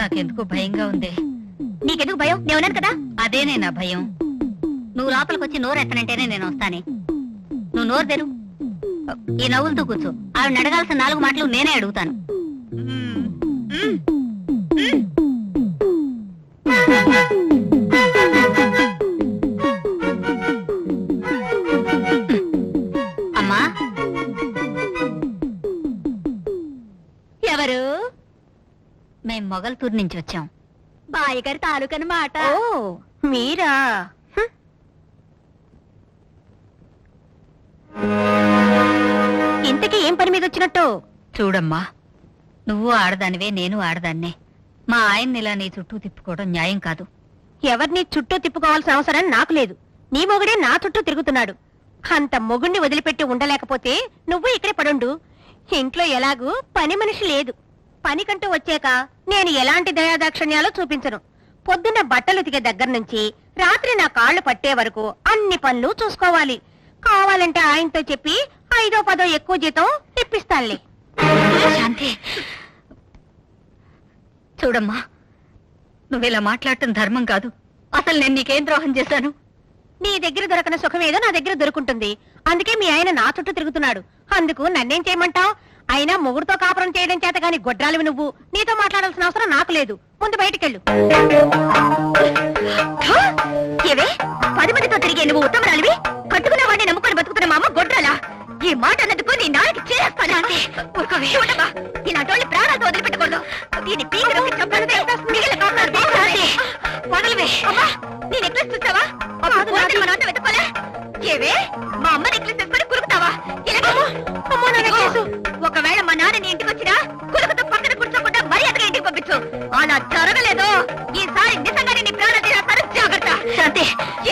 నాకెందుకో భయంగా ఉంది. నీకెందుకు భయం? నేను ఉన్నాను కదా. అదేనే నా భయం. నువ్వు లోపలికి వచ్చి నోరు ఎత్తనంటేనే నేను వస్తానే. నువ్వు నోరు తెరు. ఈ నవ్వులతో కూర్చో. ఆవిడ అడగాల్సిన నాలుగు మాటలు నేనే అడుగుతాను. అమ్మా మేం మొగల్తూరు నుంచి వచ్చాం. బాయ్య గారి తాలూకనమాట. ఓ మీరా? ఇంతకీ ఏం పని మీద వచ్చినట్టు? చూడమ్మా నువ్వు ఆడదానివే నేను ఆడదాన్నే. మా ఆయన్ని ఇలా నీ చుట్టూ తిప్పుకోవడం న్యాయం కాదు. ఎవరిని చుట్టూ తిప్పుకోవాల్సిన అవసరం నాకు లేదు. నీ మొగుడే నా చుట్టూ తిరుగుతున్నాడు. అంత మొగుణ్ణి వదిలిపెట్టి ఉండలేకపోతే నువ్వు ఇక్కడే పడుండు. ఇంట్లో ఎలాగూ పని మనిషి లేదు. పనికంటూ వచ్చాక నేను ఎలాంటి దయాదాక్షణ్యాలు చూపించను. పొద్దున్న బట్టలు ఉతికే దగ్గర నుంచి రాత్రి నా కాళ్ళు పట్టే వరకు అన్ని పనులు చూసుకోవాలి. కావాలంటే ఆయనతో చెప్పి ఐదో పదో ఎక్కువ జీతం ఇప్పిస్తానులే. శాంతి. చూడమ్మా నువ్వు ఇలా మాట్లాడటం ధర్మం కాదు. అసలు నేను నీకేం ద్రోహం చేశాను? నీ దగ్గర దొరకని సుఖం ఏదో నా దగ్గర దొరుకుంటుంది. అందుకే మీ ఆయన నా చుట్టూ తిరుగుతున్నాడు. అందుకు నన్నేం చేయమంటావు? అయినా మొగుడుతో కాపురం చేయడం చేత గాని గొడ్రాలివి నువ్వు. నీతో మాట్లాడాల్సిన అవసరం నాకు లేదు. ముందు బయటికెళ్ళు! ఏవే? పది మందితో తిరిగే నువ్వు ఉత్తమరాలివి? కట్టుకున్న వాడిని నమ్ముకొని బతుకుతున్న మా అమ్మ గొడ్రాలా? ఈ మాట అన్నందుకు నీ అంతే చూడమ్మా. ఇలాంటి వాళ్ళని ప్రాణాలతో వదిలిపెట్టకూడదు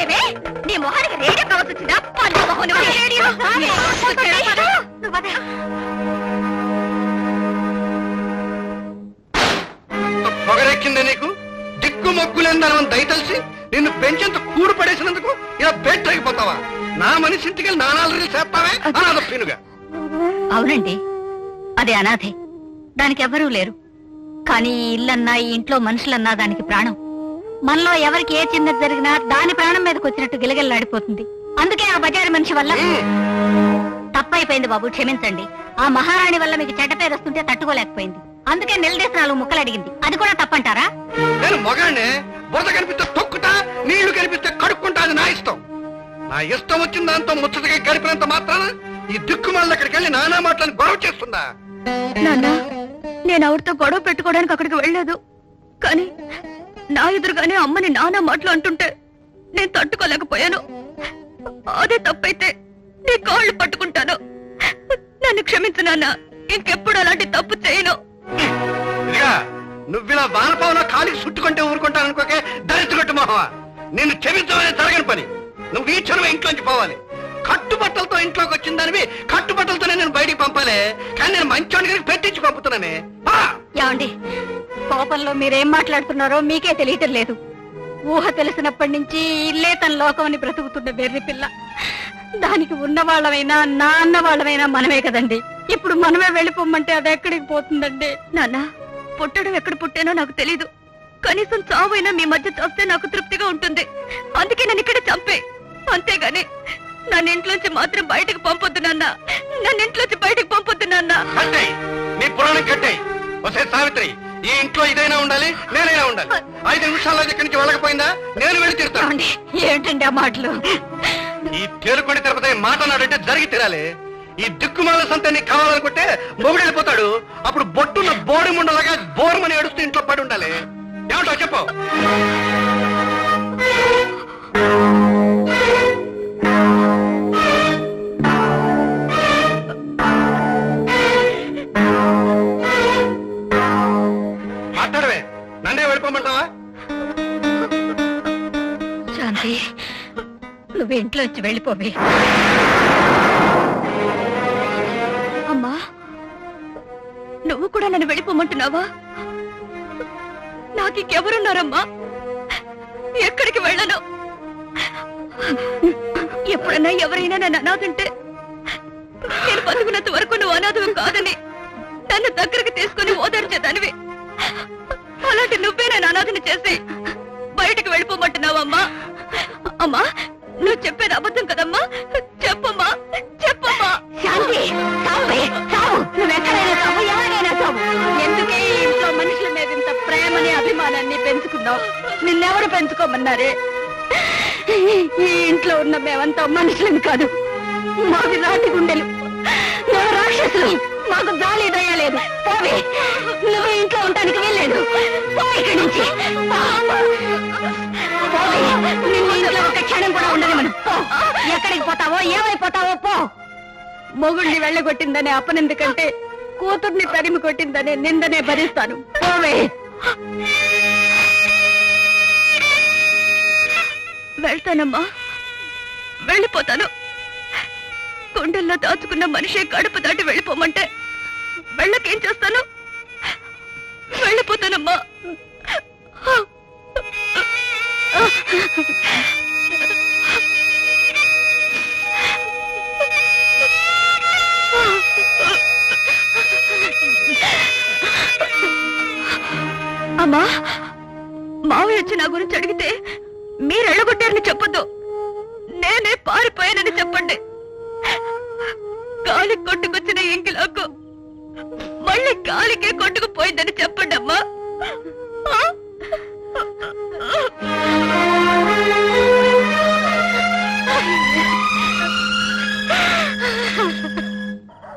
ఏవే నీ మొహానికి రేడియో కావాల్సి వచ్చిందా? మొహం రేడియో. పొగరెక్కిందే నీకు? దిక్కు మొక్కులేందని దయతలిసి నిన్ను పెంచేంత కూడు పడేసినందుకు ఇలా బెట్టగిపోతావా నా మనిషి ఇంటికి నానాలు చేస్తావే? అనాథ పీనుగా. అవునండి. అది అనాథే. దానికి ఎవరూ లేరు. కానీ ఈ ఇల్లన్నా ఈ ఇంట్లో మనుషులన్నా దానికి ప్రాణం. మనలో ఎవరికి ఏ చిన్నది జరిగినా దాని ప్రాణం మీదకి వచ్చినట్టు గిలగిల్లాడిపోతుంది. అందుకే ఆ బజారు మనిషి వల్ల తప్పైపోయింది బాబు క్షమించండి. ఆ మహారాణి వల్ల మీకు చెడ్డ పేరు వస్తుంటే తట్టుకోలేకపోయింది. అందుకే నిలదీసి నాలుగు ముక్కలు అడిగింది. అది కూడా తప్పంటారా? నేను మొగాడినే బురద కనిపిస్తే తొక్కుతా నీళ్ళు కనిపిస్తే కడుక్కుంటా అది నా ఇష్టం. నా ఇష్టం వచ్చిన దాంతో ముచ్చటగా గడిపినంత మాత్రాన ఈ దిక్కు మళ్ళీ అక్కడికి వెళ్ళి నానా మాటలను గొడవ చేస్తుందా? నాన్న నేను ఆవిడతో గొడవ పెట్టుకోవడానికి అక్కడికి వెళ్ళలేదు. కానీ నా ఎదురుగానే అమ్మని నాన్న మాటలు అంటుంటే నేను తట్టుకోలేకపోయాను. అదే తప్పైతే నీ కాళ్ళు పట్టుకుంటాను. నన్ను క్షమించు నాన్న ఇంకెప్పుడు అలాంటి తప్పు చేయను. నువ్విలా వానపావులో కాలికి చుట్టుకుంటే ఊరుకుంటాననుకోకే దరిద్రగట్టు మొహవా నిన్ను క్షమించమనే జరగని పని. నువ్వు ఈ చెరువు ఇంట్లోంచి పోవాలి. కట్టుబట్టలతో ఇంట్లోకి వచ్చిందనివి కట్టుబట్టలతోనే నేను బయటికి పంపాలే. కానీ నేను మంచోని కనుక పెట్టించి పంపుతున్నానే. ఏమండి? కోపంలో మీరేం మాట్లాడుతున్నారో మీకే తెలియటం లేదు. ఊహ తెలిసినప్పటి నుంచి ఇల్లే తన లోకం అని బ్రతుకుతున్న బెర్రి పిల్ల. దానికి ఉన్నవాళ్ళమైనా నా అన్నవాళ్ళమైనా మనమే కదండి. ఇప్పుడు మనమే వెళ్ళిపోమంటే అది ఎక్కడికి పోతుందండి? నాన్న పుట్టడం ఎక్కడ పుట్టానో నాకు తెలీదు. కనీసం చావైనా మీ మధ్య చస్తే నాకు తృప్తిగా ఉంటుంది. అందుకే నన్ను ఇక్కడ చంపే. అంతేగాని నన్ను ఇంట్లోంచి మాత్రం బయటకు పంపొద్దు నాన్న. నన్ను ఇంట్లోంచి బయటకు పంపొద్దు నాన్న. నీ పురాణం వసే సావిత్రి ఈ ఇంట్లో ఇదైనా ఉండాలి? నేనైనా ఉండాలి. ఐదు నిమిషాల్లో ఇక్కడి నుంచి వెళ్ళకపోయిందా? నేను వెళ్ళి తీరుతాను. ఏమండి? ఏంటండి ఆ మాటలు? ఈ తేలుకొని తిరుపతి మాట నాడంటే జరిగి తీరాలి. ఈ దిక్కుమాల సంత నీకు కావాలనుకుంటే మొగుడు వెళ్ళిపోతాడు. అప్పుడు బొట్టున్న బోడి ముండలాగా బోరమని ఏడుస్తూ ఇంట్లో పడి ఉండాలి. ఏమంటావు చెప్పు. నన్నే వెళ్ళిపోమంటావా? శాంతి నువ్వు ఇంట్లోంచి వెళ్ళిపోవే అమ్మా నువ్వు కూడా నన్ను వెళ్ళిపోమంటున్నావా? నాకు ఇంకెవరున్నారమ్మా ఎక్కడికి వెళ్ళను? ఎప్పుడన్నా ఎవరైనా నన్ను అనాథంటే నేను బతుకున్నంత వరకు నువ్వు అనాథం కాదని నన్ను దగ్గరకు తీసుకుని ఓదార్చేదానివి. అలాంటి నువ్వే నేను అనాథని చేసి బయటకు వెళ్ళిపోమంటున్నావమ్మా? అమ్మా నువ్వు చెప్పేది అబద్ధం కదమ్మా? చెప్పమ్మా చెప్పమ్మా. శాంతి చావు చావు నువ్వెక్కడైనా చావు ఎవరైనా చావు ఎందుకే ఈ ఇంట్లో మనుషుల మీద ఇంత ప్రేమని అభిమానాన్ని పెంచుకున్నావు? నిన్నెవరు పెంచుకోమన్నారే? ఈ ఇంట్లో ఉన్న మేమంతా మనుషులని కాదు. మాకు రాటి గుండెలు. మేము రాక్షసులు. మాకు జాలి దయలేదు పోవి. నువ్వు ఇంట్లో ఉండడానికి వెళ్ళలేదు పో ఇక్కడి నుంచి. పోవి. నిన్ను ఇంట్లో ఒక క్షణం కూడా పో. ఎక్కడికి పోతావో ఏమైపోతావో పో. మొగుడిని వెళ్ళగొట్టిందనే అపనిందుకంటే కూతుర్ని తరిమి కొట్టిందనే నిందనే భరిస్తాను. పోవే. వెళ్తానమ్మా. వెళ్ళిపోతాను. గుండెల్లో దాచుకున్న మనిషి కడుపు దాటి వెళ్ళిపోమంటే వెళ్ళకేం చేస్తాను? వెళ్ళిపోతానమ్మా. అమ్మా మావయ్య వచ్చి నా గురించి అడిగితే మీరు ఎళ్ళగొట్టారని చెప్పొద్దు. నేనే పారిపోయానని చెప్పండి. గాలి కొట్టుకొచ్చిన ఎంగిలాకు మళ్ళీ గాలికే కొట్టుకుపోయిందని చెప్పండి అమ్మా.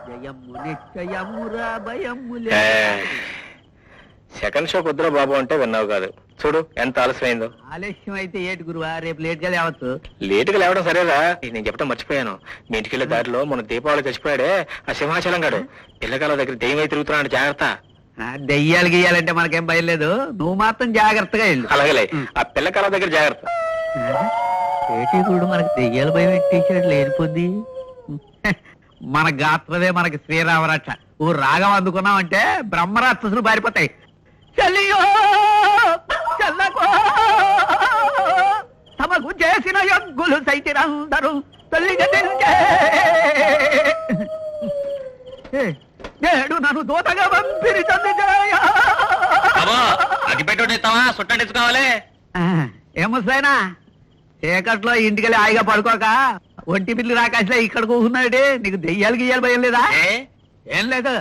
జయము నిశ్చయమురా భయము ఏ, సెకండ్ షో కుదురా బాబు అంటే విన్నావు కాదు. చూడు ఎంత ఆలస్యమైందో. ఆలస్యం అయితే ఏటి గురువా? రేపు లేట్గా లేవచ్చు. లేటుగా లేవడం సరేరా? నేను చెప్పడం మర్చిపోయాను. మీ ఇంటికి వెళ్ళే దారిలో మన దీపావళి చచ్చిపోయాడే ఆ సింహాచలం గాడు. పిల్లకాల దగ్గర దెయ్యమై తిరుగుతున్నాడు జాగ్రత్త. దెయ్యాలు గీయాలంటే మనకేం భయం లేదు. నువ్వు మాత్రం జాగ్రత్తగా వెళ్ళు. అలాగేలే. ఆ పిల్లకాల దగ్గర జాగ్రత్త. ఏటి గురుడు మనకి దెయ్యాల భయం ఎట్టేసాడు లేనిపోద్ది. మన గాత్రమే మనకి శ్రీరామరక్ష ఓ రాగం అందుకున్నామంటే బ్రహ్మరాక్షసులు పారిపోతాయి. తమకు చేసిన యజ్ఞులు సైతిరందరూ తెలిచే నేడు నన్ను దూతగా పంపిరి చంద్రజయ అది పెట్టుతావా సుట్టండి కావాలి ఏమొస్తాయినా చీకట్లో ఇంటికెళ్ళి హాయిగా పడుకోక ఒంటి పిల్లి రాకాశలో ఇక్కడ కూర్చున్నాడే. నీకు దెయ్యాలు గీయాలి భయం లేదా? ఏం లేదు.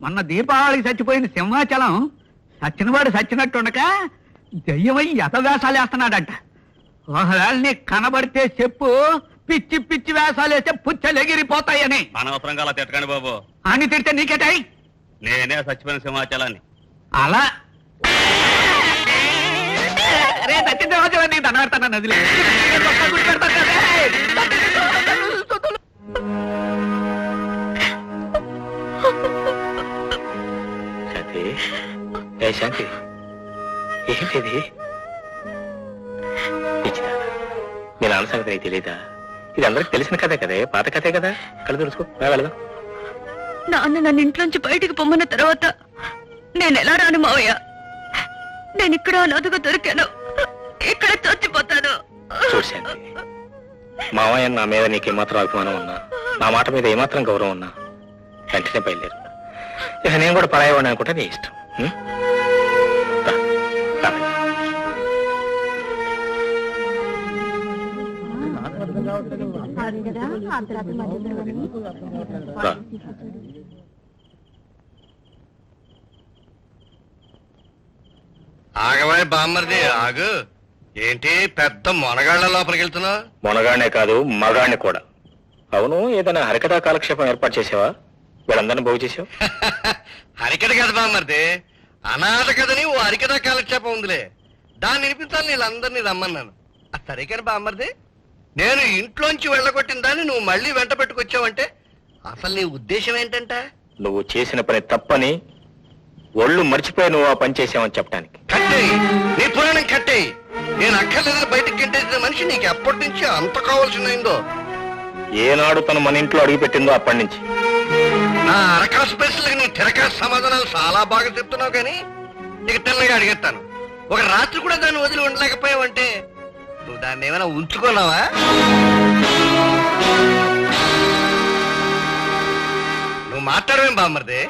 మొన్న దీపావళికి చచ్చిపోయిన సింహాచలం సచ్చినవాడు సచ్చినట్టుండక దెయ్యమై యథవేషాలు వేస్తున్నాడంట ఒకవేళ నీకు కనబడితే చెప్పు పిచ్చి పిచ్చి వేషాలు వేస్తే పుచ్చలు ఎగిరిపోతాయని. అనవసరంగా అలా తిట్టకండి బాబు. అని తిడితే నీకేటాయి నేనే చచ్చిపోయిన సింహాచలాన్ని. అలా? రే సత్యం సింహాచలం నీకు దండ పెడతాను నదిలే ఏ శాంతి? ఏంటిది? మీ నాన్న సంగతి నీకు తెలీదా? ఇది అందరికి తెలిసిన కథే కదే పాత కథే కదా? కళ్ళు తెలుసుకో వెళదాం. నాన్న నన్ను ఇంట్లోంచి బయటికి పొమ్మన్న తర్వాత నేను ఎలా రాను మావయ్య? నేను ఇక్కడ అనాథగా దొరికాను. ఇక్కడ చచ్చిపోతాను. మావయ్య నా మీద నీకు ఏమాత్రం అభిమానం ఉన్నా నా మాట మీద ఏమాత్రం గౌరవం ఉన్నా వెంటనే బయలుదేరు. ఇక నేను కూడా పరాయవాడిని అనుకుంటే నీ ఇష్టం రా. ఆగవాడి బామ్మర్ది ఆగు. ఏంటి పెద్ద మొనగాళ్ళ లోపలికి వెళ్తున్నావు? మొనగానే కాదు మగాణ్ణి కూడా. అవును ఏదైనా హరికథా కాలక్షేపం ఏర్పాటు చేసావా? వీళ్ళందరినీ బాగు చేసావు? హరికథ కథ బామ్మర్ది. అనాథ కథని ఓ హరికథ కాలక్షేపం ఉందిలే. దాన్ని వినిపించాలి వీళ్ళందరినీ రమ్మన్నాను. ఆ సరే కానీ బామ్మర్ది నేను ఇంట్లోంచి వెళ్ళగొట్టిన దాన్ని నువ్వు మళ్ళీ వెంట పెట్టుకొచ్చావంటే అసలు నీ ఉద్దేశం ఏంటంట? నువ్వు చేసిన పని తప్పని ఒళ్ళు మర్చిపోయి నువ్వు ఆ పని చేసావని చెప్పడానికి కట్టేయి. నీ పురాణం కట్టేయి. నేను అక్కర్లేదని బయటకు గెంటేసిన మనిషి నీకు ఎప్పటి నుంచి అంత కావాల్సిందైందో ఏనాడు తను మన ఇంట్లో అడుగుపెట్టిందో అప్పటి నుంచి. నా అరకాసు ప్రశ్నలకు నీ తిరకాసు సమాధానాలు చాలా బాగా చెప్తున్నావు కానీ నీకు తెల్లగా అడిగేస్తాను. ఒక రాత్రి కూడా దాన్ని వదిలి ఉండలేకపోయావంటే నువ్వు దాన్ని ఏమైనా ఉంచుకున్నావా? నువ్వు మాట్లాడవేం బామ్మరిదే?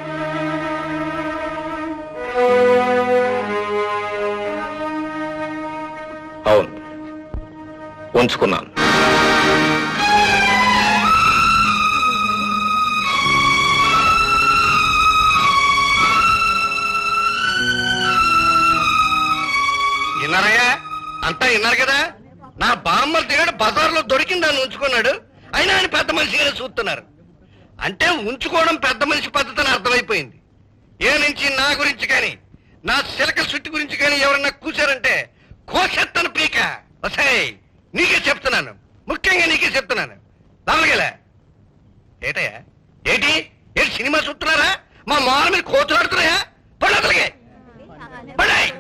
అవును. ఉంచుకున్నాను. విన్నారయ్యా అంతా విన్నారు కదా? నా బామ్మలు దిగాడు బజార్లో దొరికింది అని ఉంచుకున్నాడు. అయినా ఆయన పెద్ద మనిషిగా చూస్తున్నారు. అంటే ఉంచుకోవడం పెద్ద మనిషి పద్ధతి అని అర్థమైపోయింది. ఏ నుంచి నా గురించి కానీ నా శిలక సుట్టి గురించి కానీ ఎవరన్నా కూర్చారంటే కోసెత్తను పీక. వసే నీకే చెప్తున్నాను. ముఖ్యంగా నీకే చెప్తున్నాను. నమ్మగలే ఏటయ్యా? ఏటి? ఏ సినిమా చూస్తున్నారా? మా మాల కోతులాడుతున్నాయా? పడదలిగే పడాయి